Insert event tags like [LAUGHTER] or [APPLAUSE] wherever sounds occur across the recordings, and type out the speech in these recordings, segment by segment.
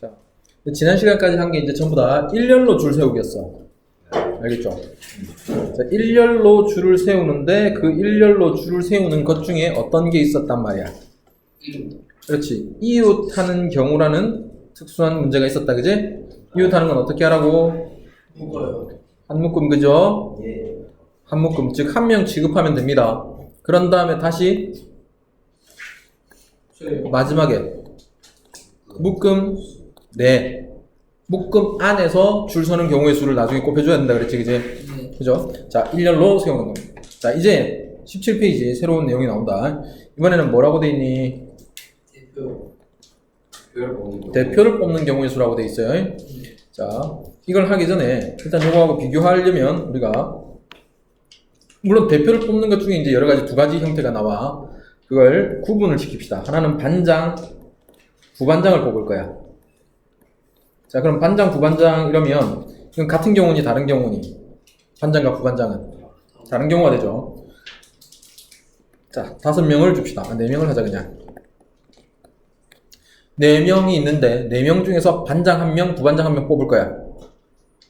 자, 지난 시간까지 한 게 이제 전부 다 일렬로 줄 세우기였어. 알겠죠? 자, 일렬로 줄을 세우는데 그 일렬로 줄을 세우는 것 중에 어떤 게 있었단 말이야. 그렇지. 이웃하는 경우라는 특수한 문제가 있었다, 그지? 이웃하는 건 어떻게 하라고? 한 묶음, 그죠? 예. 한 묶음, 즉 한명 취급하면 됩니다. 그런 다음에 다시 마지막에 묶음 네. 묶음 안에서 줄 서는 경우의 수를 나중에 곱해줘야 된다 그랬지 그지? 네. 그죠? 자 일렬로 세우는 겁니다. 자 이제 17페이지 새로운 내용이 나온다. 이번에는 뭐라고 돼 있니? 대표. 대표를 뽑는 경우의 수라고 돼 있어요. 자 이걸 하기 전에 일단 요거하고 비교하려면 우리가 물론 대표를 뽑는 것 중에 이제 여러 가지 두 가지 형태가 나와. 그걸 구분을 시킵시다. 하나는 반장 부반장을 뽑을 거야 자 그럼 반장 부반장 이러면 이건 같은 경우니 다른 경우니 반장과 부반장은 다른 경우가 되죠 자 다섯 명을 줍시다 아, 네 명을 하자 그냥 네 명이 있는데 네 명 중에서 반장 한 명, 부반장 한 명 뽑을 거야.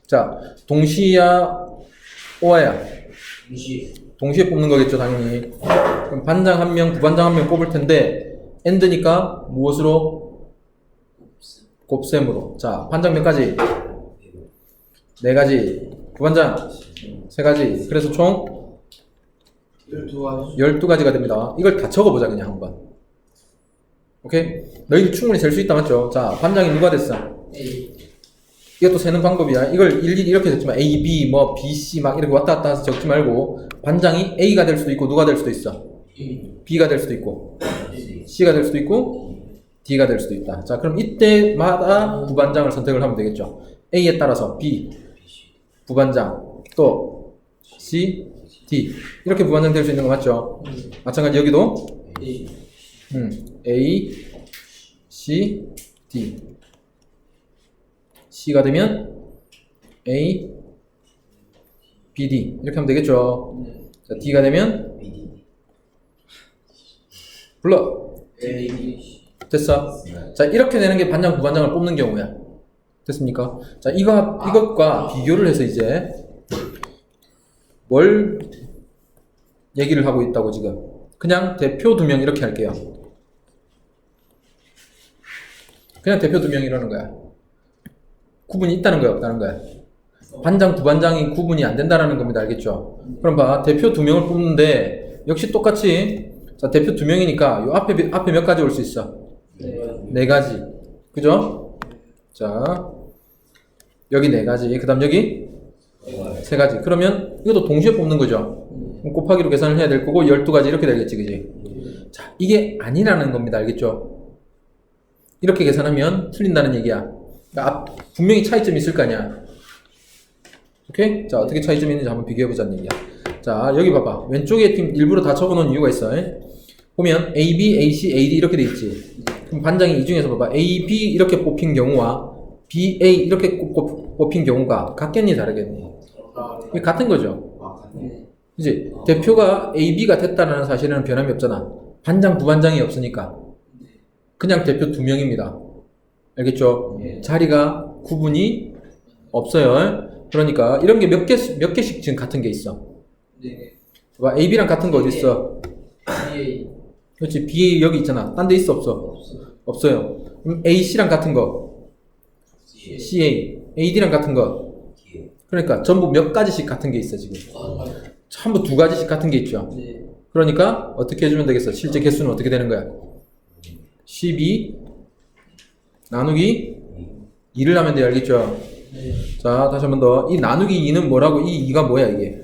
자, 동시야, 오아야. 무시. 동시에 뽑는 거겠죠, 당연히. 그럼 반장 한 명, 부반장 한 명 뽑을 텐데 엔드니까 무엇으로? 곱셈으로. 자, 반장 몇 가지? 네 가지. 부반장 세 가지. 그래서 총 열두 가 12가지가 됩니다. 이걸 다 적어보자, 그냥 한번. 오케이? 너희들 충분히 셀수 있다, 맞죠? 자, 반장이 누가 됐어? A. 이것도 세는 방법이야. 이걸 일일이 이렇게 적지만 A, B, 뭐 B, C 막 이렇게 왔다 갔다 해서 적지 말고 반장이 A가 될 수도 있고 누가 될 수도 있어. B. B가 될 수도 있고 C. C가 될 수도 있고 D가 될 수도 있다. 자, 그럼 이때마다 부반장을 선택을 하면 되겠죠. A에 따라서 B 부반장 또 C, D 이렇게 부반장 될 수 있는 거 맞죠? 마찬가지 여기도 A. 음, A, C, D. C가 되면 A, B, D. 이렇게 하면 되겠죠. 네. 자, D가 되면 불러. A. 됐어. 자, 이렇게 되는 게 반장, 부반장을 뽑는 경우야. 됐습니까? 자, 이거, 이것과 비교를 해서 이제 뭘 얘기를 하고 있다고 지금. 그냥 대표 두 명 이렇게 할게요. 그냥 대표 두 명이라는 거야. 구분이 있다는 거야, 없다는 거야. 반장, 부반장이 구분이 안 된다라는 겁니다. 알겠죠? 그럼 봐. 대표 두 명을 뽑는데 역시 똑같이 자, 대표 두 명이니까 요 앞에 앞에 몇 가지 올 수 있어? 네. 네 가지. 그죠? 자. 여기 네 가지. 그 다음 여기 세 가지. 그러면 이것도 동시에 뽑는 거죠. 곱하기로 계산을 해야 될 거고 12가지 이렇게 되겠지. 그지? 자, 이게 아니라는 겁니다. 알겠죠? 이렇게 계산하면 틀린다는 얘기야. 그러니까 앞- 분명히 차이점이 있을 거 아니야. 오케이? 자, 어떻게 차이점이 있는지 한번 비교해보자는 얘기야. 자, 여기 봐봐. 왼쪽에 팀 일부러 다 적어놓은 이유가 있어. 에? 보면 A, B, A, C, A, D 이렇게 돼 있지. 반장이 이 중에서 봐봐. A, B 이렇게 뽑힌 경우와 B, A 이렇게 뽑힌 경우가 같겠니, 다르겠니? 같은 거죠. 네. 이제 대표가 A, B가 됐다는 사실에는 변함이 없잖아. 반장, 부반장이 없으니까. 그냥 대표 두 명입니다. 알겠죠? 예. 자리가 구분이 없어요. 그러니까 이런 게 몇 개, 몇 개씩 지금 같은 게 있어. 네. 봐봐, A, B랑 같은 거 어디 있어? 그렇지. B 여기 있잖아. 딴 데 있어, 없어? 없어. 없어요. 그럼 A, C랑 같은 거. CA, AD랑 같은 거. 그러니까 전부 몇 가지씩 같은 게 있어, 지금. 아, 전부 두 가지씩 같은 게 있죠. 네. 그러니까 어떻게 해주면 되겠어? 실제 개수는 어떻게 되는 거야? 12 나누기 2를 하면 돼요. 알겠죠? 네. 자, 다시 한 번 더. 이 나누기 2는 뭐라고? 이 2가 뭐야, 이게?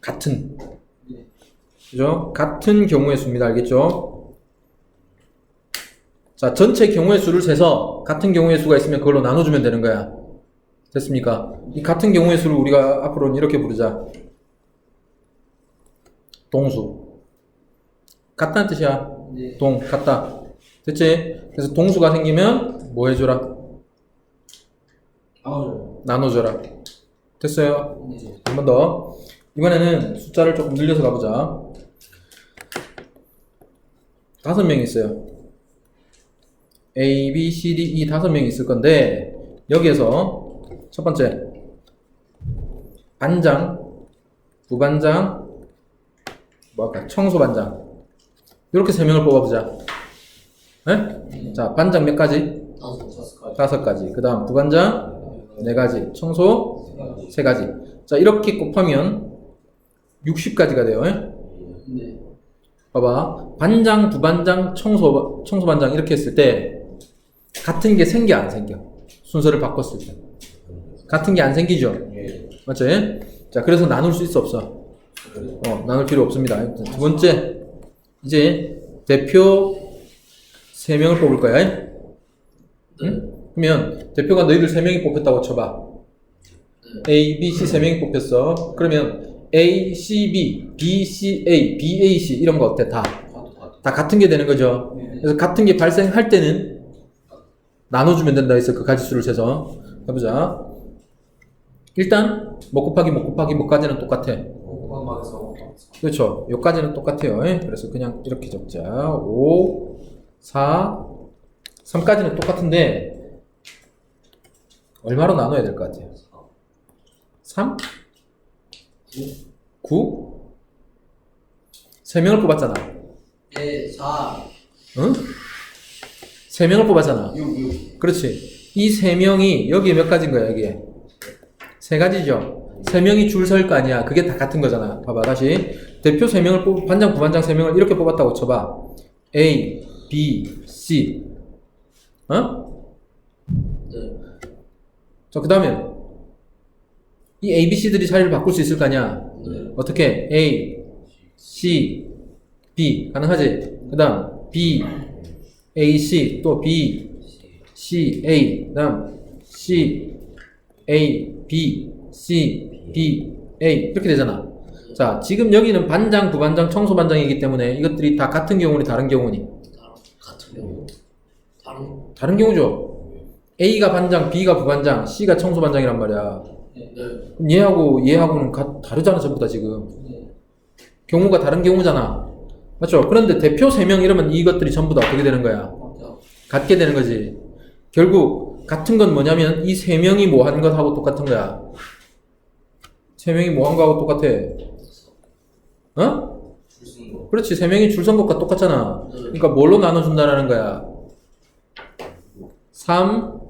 같은. 네. 그죠? 같은 경우의 수입니다. 알겠죠? 자, 전체 경우의 수를 세서 같은 경우의 수가 있으면 그걸로 나눠주면 되는 거야. 됐습니까? 이 같은 경우의 수를 우리가 앞으로는 이렇게 부르자. 동수. 같다는 뜻이야. 네. 동, 같다. 됐지? 그래서 동수가 생기면 뭐 해줘라? 아우. 나눠줘라. 됐어요? 네. 한번 더. 이번에는 숫자를 조금 늘려서 가보자. 다섯 명 있어요. A, B, C, D, E 다섯 명이 있을 건데 여기에서 첫 번째 반장, 부반장, 뭐 할까 청소반장 이렇게 세 명을 뽑아보자. 네? 자 반장 몇 가지? 다섯 가지. 다섯 가지. 그 다음 부반장 네 가지, 청소 세 가지. 자 이렇게 곱하면 60가지가 돼요. 예? 네. 봐봐. 반장, 부반장, 청소, 청소반장 이렇게 했을 때 같은 게 생겨 안 생겨? 순서를 바꿨을 때. 같은 게 안 생기죠? 맞죠? 예? 자, 그래서 나눌 수 있어 없어? 어, 나눌 필요 없습니다. 두 번째, 이제 대표 3명을 뽑을 거야. 예? 응? 그러면 대표가 너희들 3명이 뽑혔다고 쳐봐. A, B, C 3명이 뽑혔어. 그러면 A, C, B, B, C, A, B, A, C 이런 거 어때? 다. 다 같은 게 되는 거죠. 그래서 같은 게 발생할 때는 나눠주면 된다 해서 그 가지수를 재서 해보자. 일단 뭐 곱하기 뭐 곱하기 뭐까지는 똑같아. 그렇죠. 요까지는 똑같아요. 예? 그래서 그냥 이렇게 적자. 5, 4, 3까지는 똑같은데 얼마로 나눠야 될 것 같아요? 3? 9? 3명을 뽑았잖아. 네. 사. 응? 3명을 뽑았잖아. 육 육. 그렇지. 이 세 명이 여기에 몇 가지인 거야, 여기에? 세 가지죠. 세 명이 줄 설 거 아니야. 그게 다 같은 거잖아. 봐봐, 다시. 대표 세 명을 뽑, 반장, 부반장 세 명을 이렇게 뽑았다고 쳐봐. A, B, C. 어? 네. 자, 그 다음에 이 A, B, C들이 자리를 바꿀 수 있을 거 아니야. 네. 어떻게? A, C, B. 가능하지? 그 다음, B, A, C, 또 B, C, A. 그 다음, C, A, B, C, B, A. 이렇게 되잖아. 자, 지금 여기는 반장, 부반장, 청소반장이기 때문에 이것들이 다 같은 경우니 다른 경우니? 다른 같은 경우. 다른. 다른 경우죠. A가 반장, B가 부반장, C가 청소반장이란 말이야. 네. 그럼 얘하고 얘하고는 가- 다르잖아, 전부 다 지금. 네. 경우가 다른 경우잖아. 맞죠? 그런데 대표 3명 이러면 이것들이 전부 다 어떻게 되는 거야? 같게 되는 거지. 결국 같은 건 뭐냐면 이 3명이 뭐 한 것하고 똑같은 거야. 3명이 뭐 한 거하고 똑같아. 어? 그렇지. 3명이 줄 선 것과 똑같잖아. 네. 그러니까 뭘로 나눠준다라는 거야? 3,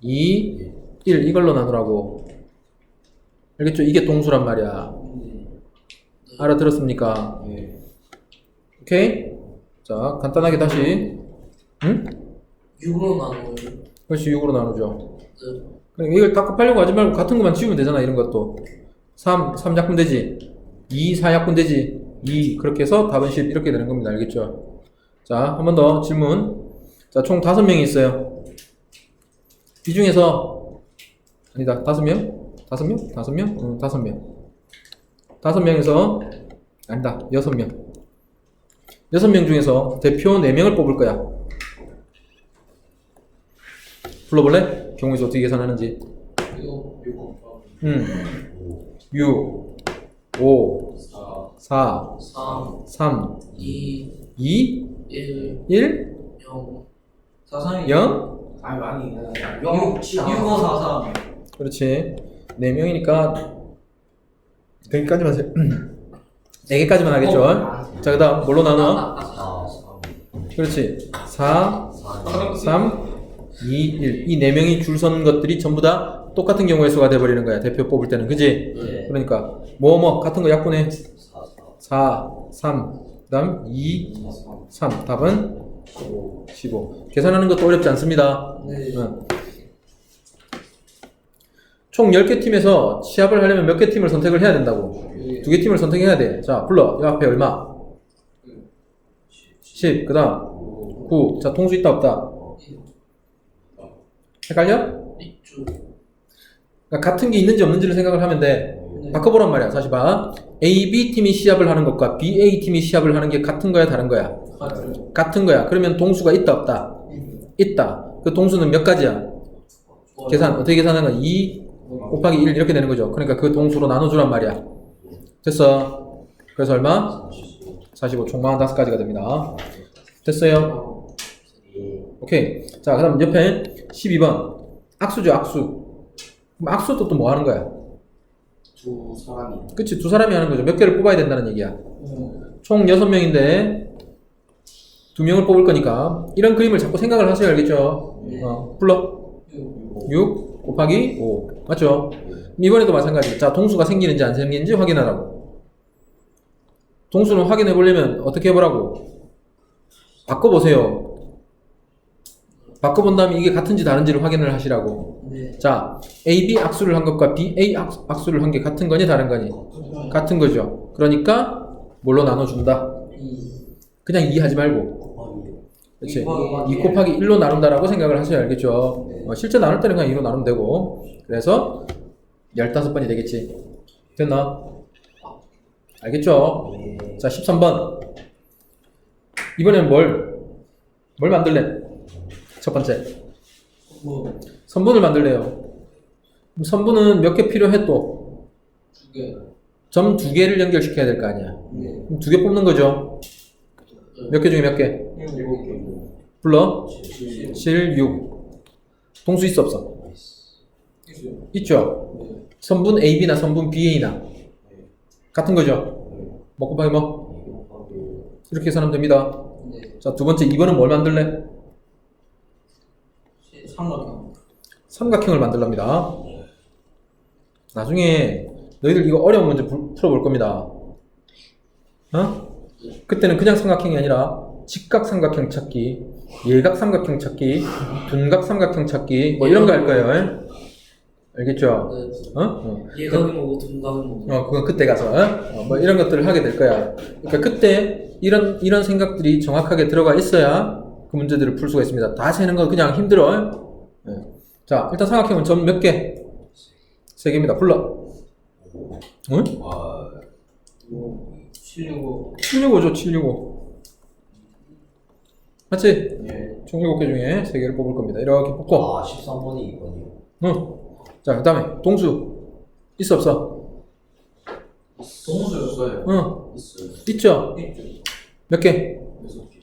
2, 1 이걸로 나누라고. 알겠죠? 이게 동수란 말이야. 네. 알아들었습니까? 네. 오케이? 자, 간단하게 다시. 응? 육으로 나눠요. 그렇지, 6으로 나누죠. 네. 그러니까 이걸 다 곱하려고 하지 말고 같은 것만 지우면 되잖아, 이런 것도. 3, 3 약분 되지. 2, 4 약분 되지. 2, 그렇게 해서 답은 10 이렇게 되는 겁니다. 알겠죠? 자, 한 번 더 질문. 자, 총 5명이 있어요. 이 중에서, 아니다, 5명? 5명? 5명? 응, 5명. 5명에서, 아니다, 6명. 6명 중에서 대표 4명을 뽑을 거야. 불러볼래? 경우에서 어떻게 계산하는지. 이거 육 곱하기 음. 6, 5, 사. 4, 삼. 3, 이. 2, 일. 1, 영. 432 0. 아니 많이 육. 육오 사삼. 그렇지. 4명이니까 여기까지만 세... [CLEARS THROAT] 4개까지만 하겠죠. 자, 그 다음 뭘로 나눠? 그렇지. 4, 3, 2, 1. 이 4명이 줄 서는 것들이 전부 다 똑같은 경우의 수가 돼버리는 거야. 대표 뽑을 때는. 그지? 네. 그러니까 뭐 뭐 같은 거 약분해. 4, 3, 그 다음 2, 3. 답은 15. 계산하는 것도 어렵지 않습니다. 네. 응. 총 10개 팀에서 시합을 하려면 몇 개 팀을 선택을 해야 된다고? 두 개 팀을 선택해야 돼. 자, 불러. 이 앞에 얼마? 10. 그 다음 9. 자, 통수 있다 없다? 헷갈려? 그러니까 같은 게 있는지 없는지를 생각을 하면 돼. 네. 바꿔보란 말이야. 다시 봐. A, B 팀이 시합을 하는 것과 B, A 팀이 시합을 하는 게 같은 거야, 다른 거야? 같은. 같은 거야. 그러면 동수가 있다 없다? 있다. 그 동수는 몇 가지야? 계산 어떻게 계산하는 거야? 2 곱하기 1 이렇게 되는 거죠. 그러니까 그 동수로 나눠주란 말이야. 됐어. 그래서 얼마? 45. 총 45가지가 됩니다. 됐어요. 오케이. 자, 그 다음 옆에 12번. 악수죠, 악수. 그럼 악수도 또 뭐 하는 거야? 두 사람이. 그치, 두 사람이 하는 거죠. 몇 개를 뽑아야 된다는 얘기야. 음. 총 6명인데, 두 명을 뽑을 거니까, 이런 그림을 자꾸 생각을 하세요. 알겠죠? 네. 어, 불러. 육. 6 곱하기 5. 맞죠? 이번에도 마찬가지. 자, 동수가 생기는지 안 생기는지 확인하라고. 동수는 확인해 보려면 어떻게 해보라고? 바꿔보세요. 바꿔본 다음에 이게 같은지 다른지를 확인을 하시라고. 네. 자, AB 악수를 한 것과 BA 악- 악수를 한 게 같은 거니 다른 거니? 같은 거죠. 그러니까 뭘로 나눠준다. 이. 그냥 2 하지 말고. 그렇지. 2 곱하기 1로 나눈다라고 생각을 하셔야 알겠죠. 어, 실제 나눌 때는 그냥 2로 나누면 되고. 그래서 15번이 되겠지. 됐나? 알겠죠? 자, 13번. 이번엔 뭘? 뭘 만들래? 첫 번째. 뭐. 선분을 만들래요. 선분은 몇 개 필요해 또? 두 개. 점 두 개를 연결시켜야 될 거 아니야. 네. 그럼 두 개 뽑는 거죠. 몇 개 중에 몇 개? 일곱 개. 불러. 칠. 7, 6. 동수 있어 없어? 있어요. 있죠. 네. 선분 AB나 선분 BA나 같은 거죠. 뭐 곱하기 뭐 이렇게 해서하면 됩니다. 네. 자 두 번째 2번은 뭘 만들래? 시- 삼각형. 삼각형을 만들랍니다. 나중에 너희들 이거 어려운 문제 풀- 풀어볼 겁니다. 어? 그때는 그냥 삼각형이 아니라 직각 삼각형 찾기, 예각 삼각형 찾기, 둔각 삼각형 찾기 뭐 이런 거 할 거예요. 예? 알겠죠? 네. 어? 어. 예각이 뭐고 등각은 뭐고. 어, 그건 그때 가서, 어? 어, 뭐 이런 것들을 하게 될 거야. 그러니까 그때 이런, 이런 생각들이 정확하게 들어가 있어야 그 문제들을 풀 수가 있습니다. 다 세는 건 그냥 힘들어. 예. 자, 일단 삼각형은 점 몇 개? 세 개입니다. 불러. 응? 뭐. 칠이고. 765죠, 765. 맞지? 예. 총 7개 중에 세 개를 뽑을 겁니다. 이렇게 뽑고. 아, 13번이 2번이요. 응. 자, 그 다음에 동수. 있어, 없어? 동수였어요. 응. 있어요. 있죠? 있죠. 몇 개? 여섯 개.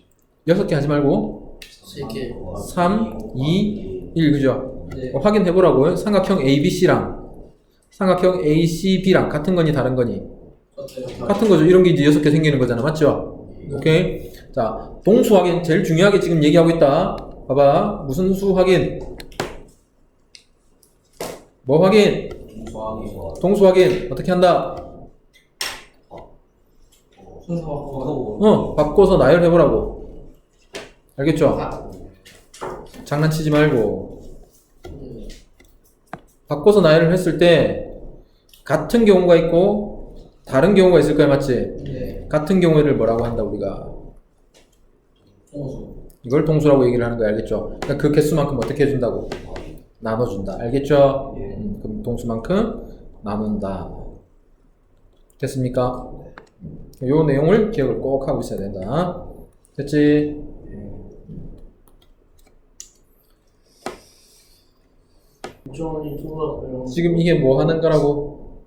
여섯 개 하지 말고. 세 개. 3, 2, 1, 그죠? 네. 어, 확인해 보라고요. 삼각형 ABC랑 삼각형 ACB랑 같은 거니 다른 거니? 같은 거죠. 이런 게 이제 여섯 개 생기는 거잖아. 맞죠? 오케이. 자, 동수 확인 제일 중요하게 지금 얘기하고 있다. 봐봐. 무슨 수 확인? 뭐 확인? 동수 확인. 어떻게 한다? 어, 바꿔서 나열해 보라고. 알겠죠? 장난치지 말고. 네. 바꿔서 나열을 했을 때 같은 경우가 있고 다른 경우가 있을 거야. 맞지? 네. 같은 경우를 뭐라고 한다 우리가 동수. 이걸 동수라고 얘기를 하는 거야 알겠죠? 그러니까 그 개수만큼 어떻게 해준다고 나눠준다 알겠죠? 예. 음, 그럼 동수만큼 나눈다 됐습니까? 요 내용을 기억을 꼭 하고 있어야 된다 됐지? 지금 이게 뭐 하는 거라고.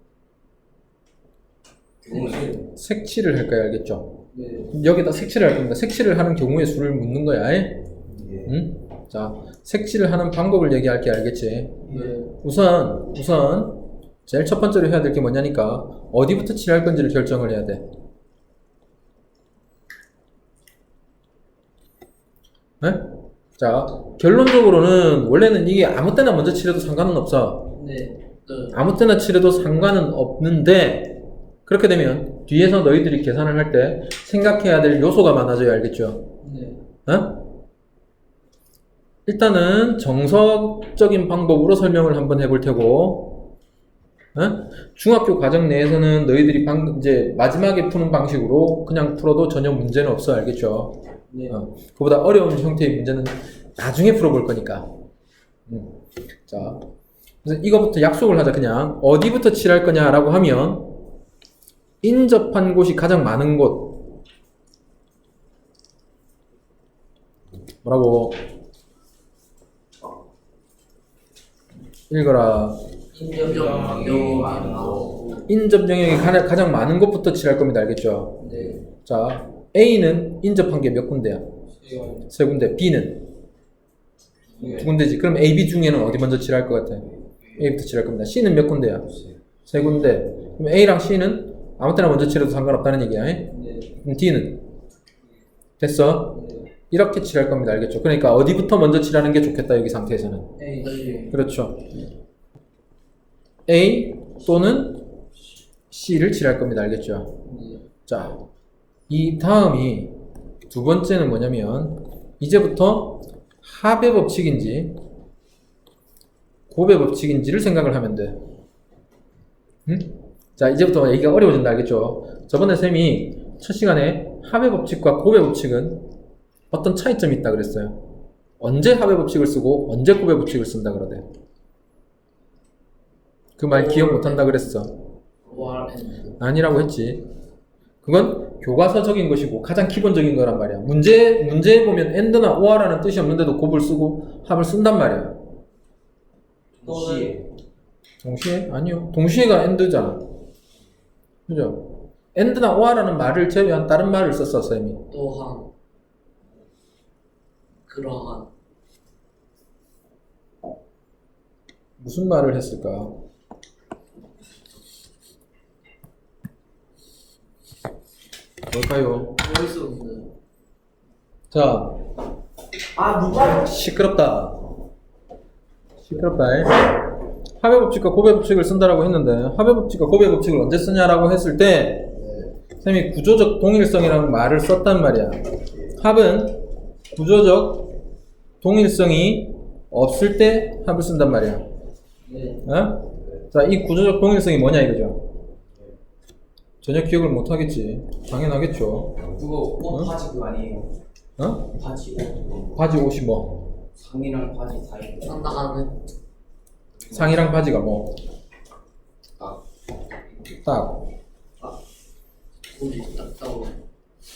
색칠을 할 거야 알겠죠? 네. 여기다 색칠을 할 겁니다 색칠을 하는 경우의 수를 묻는 거야 예? 예. 응? 자 색칠을 하는 방법을 얘기할게 알겠지? 네. 우선 우선 제일 첫 번째로 해야 될 게 뭐냐니까 어디부터 칠할 건지를 결정을 해야 돼. 네? 자 결론적으로는 원래는 이게 아무 때나 먼저 칠해도 상관은 없어. 네. 네. 아무 때나 칠해도 상관은 없는데 그렇게 되면 뒤에서 너희들이 계산을 할 때 생각해야 될 요소가 많아져야 알겠죠? 네. 어? 일단은 정석적인 방법으로 설명을 한번 해볼 테고, 어? 중학교 과정 내에서는 너희들이 방, 이제 마지막에 푸는 방식으로 그냥 풀어도 전혀 문제는 없어, 알겠죠? 네. 어, 그보다 어려운 형태의 문제는 나중에 풀어볼 거니까. 음. 자, 그래서 이거부터 약속을 하자, 그냥. 어디부터 칠할 거냐라고 하면, 인접한 곳이 가장 많은 곳. 뭐라고? 읽어라. 영어 안 나오고. 인접 영역이 가- 가장 많은 곳부터 칠할 겁니다. 알겠죠? 네. 자, A는 인접한 게 몇 군데야? 세 군데. B는 두 군데지. 그럼 A, B 중에는 어디 먼저 칠할 것 같아? A부터 칠할 겁니다. C는 몇 군데야? 세 군데. 그럼 A랑 C는 아무 때나 먼저 칠해도 상관없다는 얘기야. 에? 네. 그럼 D는? 됐어? 이렇게 칠할 겁니다. 알겠죠? 그러니까 어디부터 먼저 칠하는 게 좋겠다. 여기 상태에서는. A 네. 그렇죠. A 또는 C를 칠할 겁니다. 알겠죠? 네. 자, 이 다음이 두 번째는 뭐냐면 이제부터 합의 법칙인지 곱의 법칙인지를 생각을 하면 돼. 응? 자, 이제부터 얘기가 어려워진다. 알겠죠? 저번에 쌤이 첫 시간에 합의 법칙과 곱의 법칙은 어떤 차이점이 있다 그랬어요. 언제 합의 법칙을 쓰고 언제 곱의 법칙을 쓴다 그러대. 그 말 기억 못 한다 그랬어. 아니라고 했지. 그건 교과서적인 것이고 가장 기본적인 거란 말이야. 문제 문제에 보면 and나 or라는 뜻이 없는데도 곱을 쓰고 합을 쓴단 말이야. 동시에 동시에? 아니요. 동시에가 and잖아. 그죠? and나 or라는 말을 제외한 다른 말을 썼어, 쌤이. 또한 그러한 무슨 말을 했을까? 뭘까요? 모르겠는데 자, 아 누가 시끄럽다. 시끄럽다. 에? 합의 법칙과 곱의 법칙을 쓴다라고 했는데 합의 법칙과 곱의 법칙을 언제 쓰냐라고 했을 때 쌤이 구조적 동일성이라는 말을 썼단 말이야. 합은 구조적 동일성이 없을 때 합을 쓴단 말이야. 네 어? 자, 이 구조적 동일성이 뭐냐 이거죠. 전혀 기억을 못 하겠지. 당연하겠죠. 그거 옷 바지 그거 아니에요? 어? 바지 옷 바지 옷이 뭐? 상의랑 바지 사이 상당하는 상의랑 바지가 뭐? 아 딱. 우리 딱 따로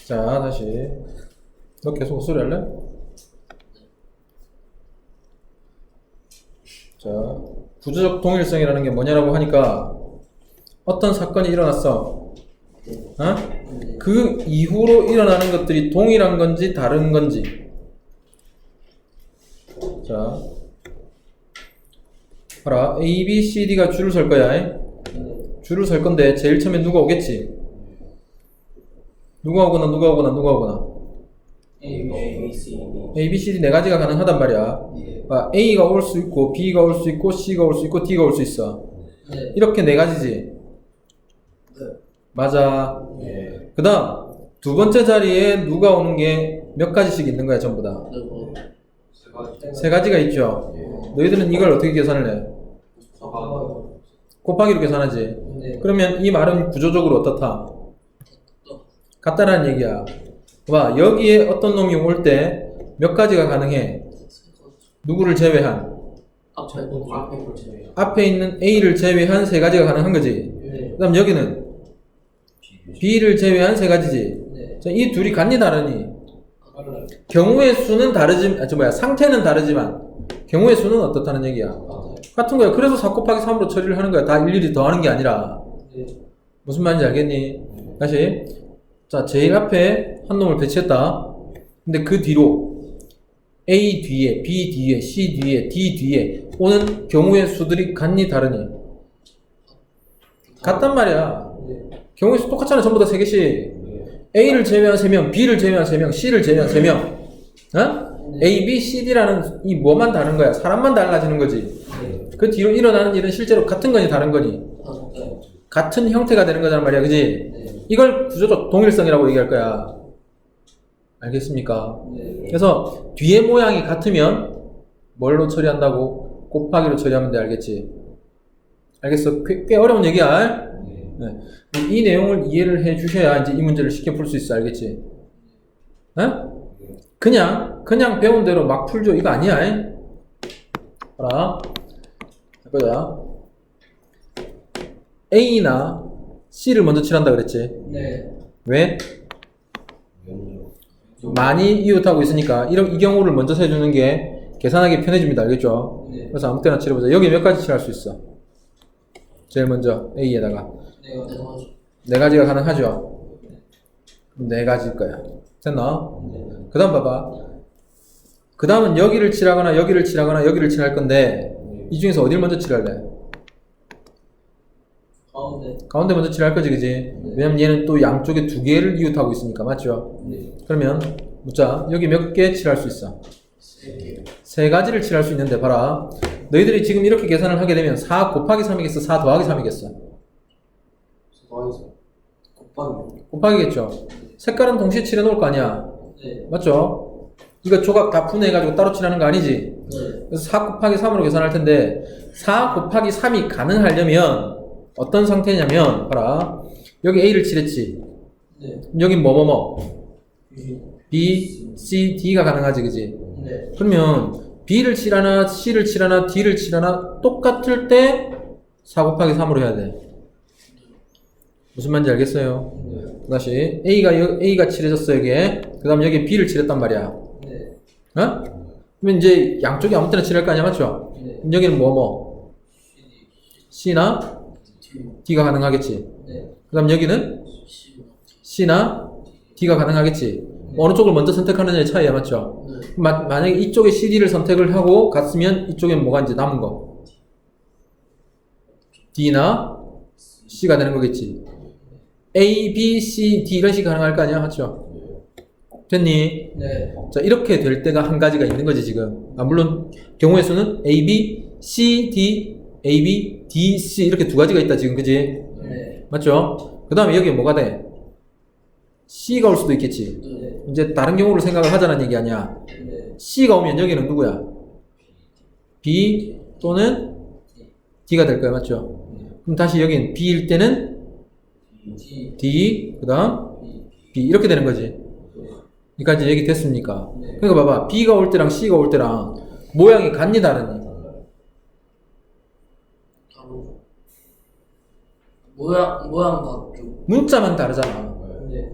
자, 다시. 너 계속 헛소리 할래? 자, 구조적 동일성이라는 게 뭐냐라고 하니까 어떤 사건이 일어났어. 어? 그 이후로 일어나는 것들이 동일한 건지 다른 건지. 자, 봐라. A, B, C, D가 줄을 설 거야. 줄을 설 건데 제일 처음에 누가 오겠지? 누가 오거나 누가 오거나 누가 오거나 A B C D A, B, C, D 네 가지가 가능하단 말이야. 예 아, A가 올 수 있고 B가 올 수 있고 C가 올 수 있고 D가 올 수 있어. 네 이렇게 네 가지지. 네. 맞아. 예 그다음 두 번째 자리에 누가 오는 게 몇 가지씩 있는 거야 전부 다. 네, 뭐. 세 가지가 있죠. 예 너희들은 이걸 어떻게 계산을 해? 곱하기로 계산하지. 네. 그러면 이 말은 구조적으로 어떻다? 같다라는 얘기야. 봐, 여기에 어떤 놈이 올 때 몇 가지가 가능해? 누구를 제외한? 앞에 앞에 걸 제외요 앞에 있는 A를 제외한 세 가지가 가능한 거지. 네. 그 다음 여기는 B를 제외한 세 가지지. 네. 자, 이 둘이 같니 다르니? 경우의 수는 다르지, 아, 저 뭐야, 상태는 다르지만, 경우의 수는 어떻다는 얘기야. 같은 거야. 그래서 4 곱하기 3으로 처리를 하는 거야. 다 일일이 더하는 게 아니라. 네. 무슨 말인지 알겠니? 다시. 자, 제일 앞에 한 놈을 배치했다. 근데 그 뒤로 A 뒤에, B 뒤에, C 뒤에, D 뒤에 오는 경우의 수들이 같니 다르니? 같단 말이야. 네. 경우의 수 똑같잖아. 전부 다세 개씩. A를 제외한 3명, B를 제외한 3명, C를 제외한 3명. 어? A, B, C, D라는 이 뭐만 다른 거야? 사람만 달라지는 거지. 네. 그 뒤로 일어나는 일은 실제로 같은 거니 다른 거니? 같은 형태가 되는 거란 말이야. 그지? 네. 이걸 구조적 동일성이라고 얘기할 거야. 알겠습니까? 네. 그래서 뒤에 모양이 같으면 뭘로 처리한다고? 곱하기로 처리하면 돼. 알겠지? 알겠어? 꽤, 꽤 어려운 얘기야. 네. 이 내용을 이해를 해 주셔야 이제 이 문제를 쉽게 풀 수 있어. 알겠지? 어? 그냥, 그냥 배운 대로 막 풀죠. 이거 아니야. 잉? 봐라. 해보자. A나 C를 먼저 칠한다 그랬지. 네. 왜? 많이 이웃하고 있으니까 이런 이 경우를 먼저 세주는 게 계산하기 편해집니다. 알겠죠? 네. 그래서 아무 때나 칠해보자. 여기 몇 가지 칠할 수 있어? 제일 먼저 A에다가 네. 네. 네 가지가 가능하죠? 네 가지일 거야. 됐나? 그 다음 봐봐. 그 다음은 여기를 칠하거나 여기를 칠하거나 여기를 칠할 건데 이 중에서 어딜 먼저 칠할래? 가운데. 가운데 먼저 칠할 거지 그지? 왜냐면 얘는 또 양쪽에 두 개를 이웃하고 있으니까 맞죠? 네. 그러면 묻자 여기 몇 개 칠할 수 있어? 세 개. 세 가지를 칠할 수 있는데 봐라 너희들이 지금 이렇게 계산을 하게 되면 4 곱하기 3이겠어? 4 더하기 3이겠어? 더하기죠. 곱하기. 곱하기겠죠? 색깔은 동시에 칠해 놓을 거 아니야 네. 맞죠? 이거 조각 다 분해해가지고 따로 칠하는 거 아니지? 네. 그래서 4 곱하기 3으로 계산할 텐데 4 곱하기 3이 가능하려면 어떤 상태냐면 봐라 여기 A를 칠했지 네. 여기 뭐뭐뭐 B. C, D가 가능하지 그지? 네. 그러면 B를 칠하나 C를 칠하나 D를 칠하나 똑같을 때 4 곱하기 3으로 해야 돼 무슨 말인지 알겠어요? 네. 다시 A가 여- A가 칠해졌어 여기에 그 다음 여기 B를 칠했단 말이야 네. 어? 그러면 이제 양쪽에 아무 때나 칠할 거 아니야 맞죠? 네. 여기는 뭐뭐 C나 D. D가 가능하겠지 네. 그 다음 여기는 C. C나 D가 가능하겠지 어느 쪽을 먼저 선택하느냐의 차이야 맞죠? 네. 마, 만약에 이쪽에 CD를 선택을 하고 갔으면 이쪽엔 뭐가 이제 남은 거 D나 C가 되는 거겠지 A, B, C, D 이런 식이 가능할 거 아니야 맞죠? 됐니? 네. 자 이렇게 될 때가 한 가지가 있는 거지 지금 아 물론 경우의 수는 A, B, C, D, A, B, D, C 이렇게 두 가지가 있다 지금 그지? 네. 맞죠? 그 다음에 여기 뭐가 돼? C가 올 수도 있겠지 네. 이제 다른 경우를 생각을 하자는 얘기 아니야 네. C가 오면 여기는 누구야? B 또는 D가 될 거야 맞죠? 그럼 다시 여긴 B일 때는 D. D 그 다음 B. 이렇게 되는 거지 여기까지 얘기 됐습니까? 네. 그러니까 봐봐 B가 올 때랑 C가 올 때랑 모양이 같니 다르니? 다르고. 모양, 모양 같죠. 문자만 다르잖아 네.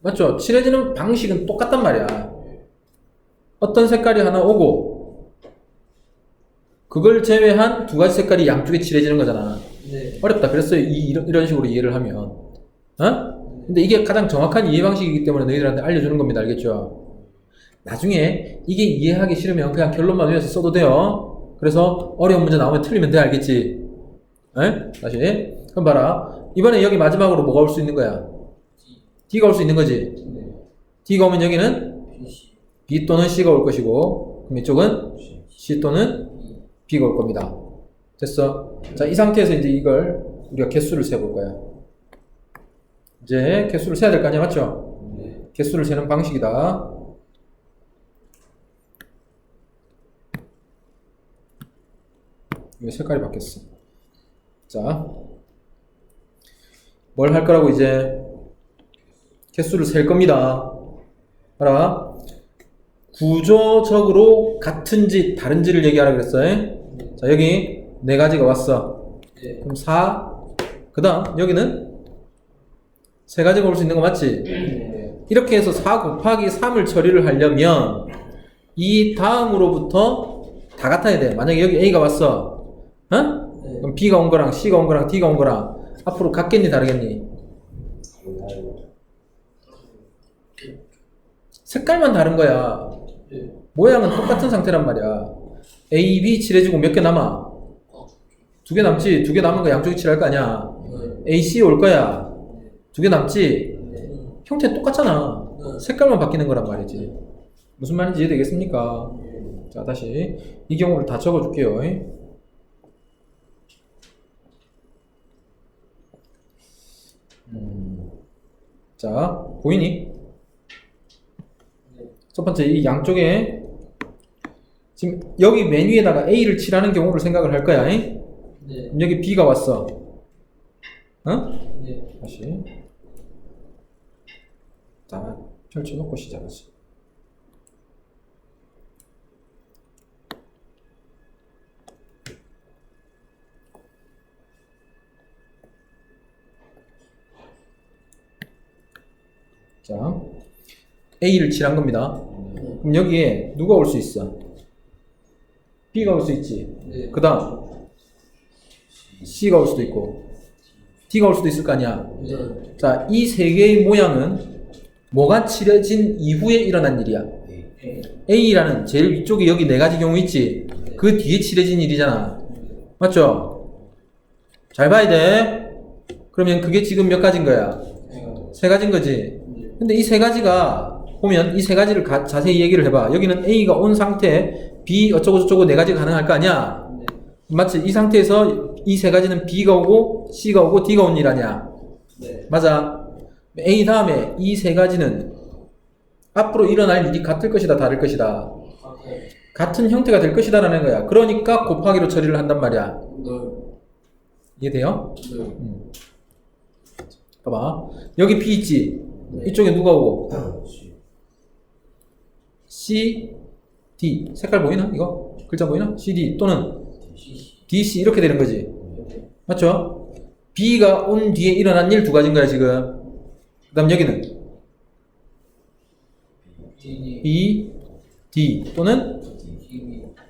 맞죠? 칠해지는 방식은 똑같단 말이야 어떤 색깔이 하나 오고 그걸 제외한 두 가지 색깔이 양쪽에 칠해지는 거잖아 네. 어렵다 그랬어요 이, 이런, 이런 식으로 이해를 하면 어? 근데 이게 가장 정확한 이해 방식이기 때문에 너희들한테 알려주는 겁니다 알겠죠? 나중에 이게 이해하기 싫으면 그냥 결론만 외워서 써도 돼요 그래서 어려운 문제 나오면 틀리면 돼 알겠지? 에? 다시 그럼 봐라 이번에 여기 마지막으로 뭐가 올 수 있는 거야? D가 올 수 있는 거지 네. D가 오면 여기는 B. 또는 C가 올 것이고 그럼 이쪽은 C 또는 B가 올 겁니다. 됐어? 자, 이 상태에서 이제 이걸 우리가 개수를 세볼 거야. 이제 개수를 세야 될 거 아니야, 맞죠? 네. 개수를 세는 방식이다. 이거 색깔이 바뀌었어. 자, 뭘 할 거라고 이제 개수를 셀 겁니다. 봐라. 구조적으로 같은지 다른지를 얘기하라 그랬어요. 자, 여기 네 가지가 왔어. 네. 그럼 4, 그 다음 여기는 세 가지가 올 수 있는 거 맞지? 네. 이렇게 해서 4 곱하기 3을 처리를 하려면 이 다음으로부터 다 같아야 돼. 만약에 여기 A가 왔어. 어? 네. 그럼 B가 온 거랑 C가 온 거랑 D가 온 거랑 앞으로 같겠니 다르겠니? 색깔만 다른 거야. 네. 모양은 똑같은 상태란 말이야. A, B 칠해주고 몇 개 남아? 두 개 남지. 두 개 남은 거 양쪽에 칠할 거 아니야. 네. A, C 올 거야. 두 개 남지. 네. 형태 똑같잖아. 네. 색깔만 바뀌는 거란 말이지. 무슨 말인지 이해되겠습니까? 자, 다시 이 경우를 다 적어줄게요. 음, 자, 보이니? 첫 번째 이 양쪽에 지금 여기 맨 위에다가 A를 칠하는 경우를 생각을 할 거야. 잉? 네. 그럼 여기 B가 왔어. 어? 네. 다시. 자, 펼쳐놓고 시작하지. 자, A를 칠한 겁니다. 그럼 여기에 누가 올 수 있어? B가 올 수 있지. 네. 그 다음 C가 올 수도 있고 D가 올 수도 있을 거 아니야. 네. 자, 이 세 개의 모양은 뭐가 칠해진 이후에 일어난 일이야. 네. A라는 제일 위쪽에 여기 네 가지 경우 있지. 그 뒤에 칠해진 일이잖아. 맞죠? 잘 봐야 돼. 그러면 그게 지금 몇 가지인 거야? 세 가지인 거지. 근데 이 세 가지가 보면 이 세 가지를 가- 자세히 얘기를 해봐. 여기는 A가 온 상태, B 어쩌고 저쩌고 네 가지가 가능할 거 아니야? 맞지? 이 상태에서 이 세 가지는 B가 오고 C가 오고 D가 온 일 아니야? 네. 맞아. A 다음에 이 세 가지는 앞으로 일어날 일이 같을 것이다, 다를 것이다. 아, 네. 같은 형태가 될 것이다라는 거야. 그러니까 곱하기로 처리를 한단 말이야. 네. 이해돼요? 네. 봐봐. 여기 B 있지? 이쪽에 누가 오고? C, D. 색깔 보이나? 이거? 글자 보이나? C, D 또는 D, C 이렇게 되는 거지. 맞죠? B가 온 뒤에 일어난 일 두 가지인 거야, 지금. 그 다음 여기는 B, D 또는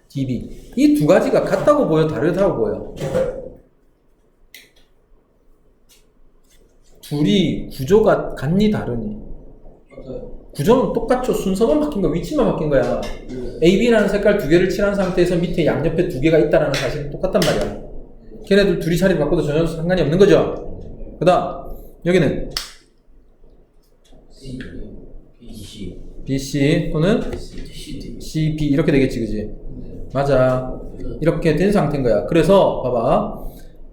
DB. 이 두 가지가 같다고 보여, 다르다고 보여. 둘이 구조가 같니, 다르니? 맞아요. 구조는 똑같죠. 순서만 바뀐 거, 위치만 바뀐 거야. AB라는 색깔 두 개를 칠한 상태에서 밑에 양옆에 두 개가 있다라는 사실은 똑같단 말이야. 걔네들 둘이 자리 바꿔도 전혀 상관이 없는 거죠. 그 다음, 여기는 BC 또는. CB 이렇게 되겠지, 그지? 네. 맞아. 이렇게 된 상태인 거야. 그래서 봐봐.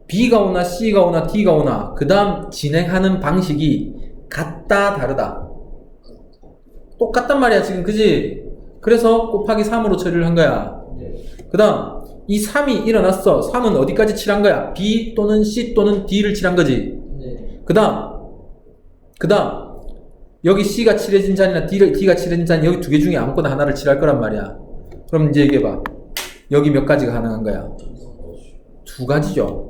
B가 오나 C가 오나 D가 오나 그 다음 진행하는 방식이 같다 다르다. 똑같단 말이야 지금 그지? 그래서 곱하기 3으로 처리를 한 거야. 네. 그 다음 이 3이 일어났어. 3은 어디까지 칠한 거야? B 또는 C 또는 D를 칠한 거지. 네. 그 다음 그 다음 여기 C가 칠해진 잔이나 D를, D가 칠해진 잔 여기 두 개 중에 아무거나 하나를 칠할 거란 말이야. 그럼 이제 얘기해봐. 여기 몇 가지가 가능한 거야? 두 가지죠.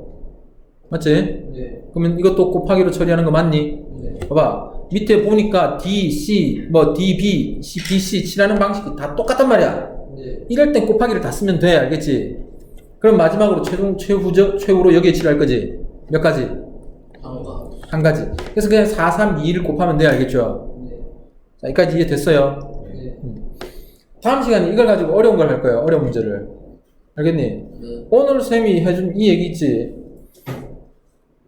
맞지? 네. 그러면 이것도 곱하기로 처리하는 거 맞니? 네. 봐봐. 밑에 보니까 D, C, 뭐 D, B, C, B, C 칠하는 방식이 다 똑같단 말이야. 네. 이럴 땐 곱하기를 다 쓰면 돼. 알겠지? 그럼 마지막으로 최종, 최후적, 최후로 여기에 칠할 거지. 몇 가지? 한가. 한 가지. 그래서 그냥 4, 3, 2, 1을 곱하면 돼. 알겠죠? 네. 자, 여기까지 이해 됐어요? 네. 다음 시간에 이걸 가지고 어려운 걸 할 거예요. 어려운 문제를. 알겠니? 네. 오늘 쌤이 해준 이 얘기 있지?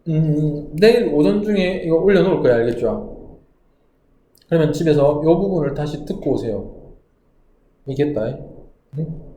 음, 내일 오전 중에 이거 올려놓을 거야. 알겠죠? 그러면 집에서 이 부분을 다시 듣고 오세요. 이겠다. 응?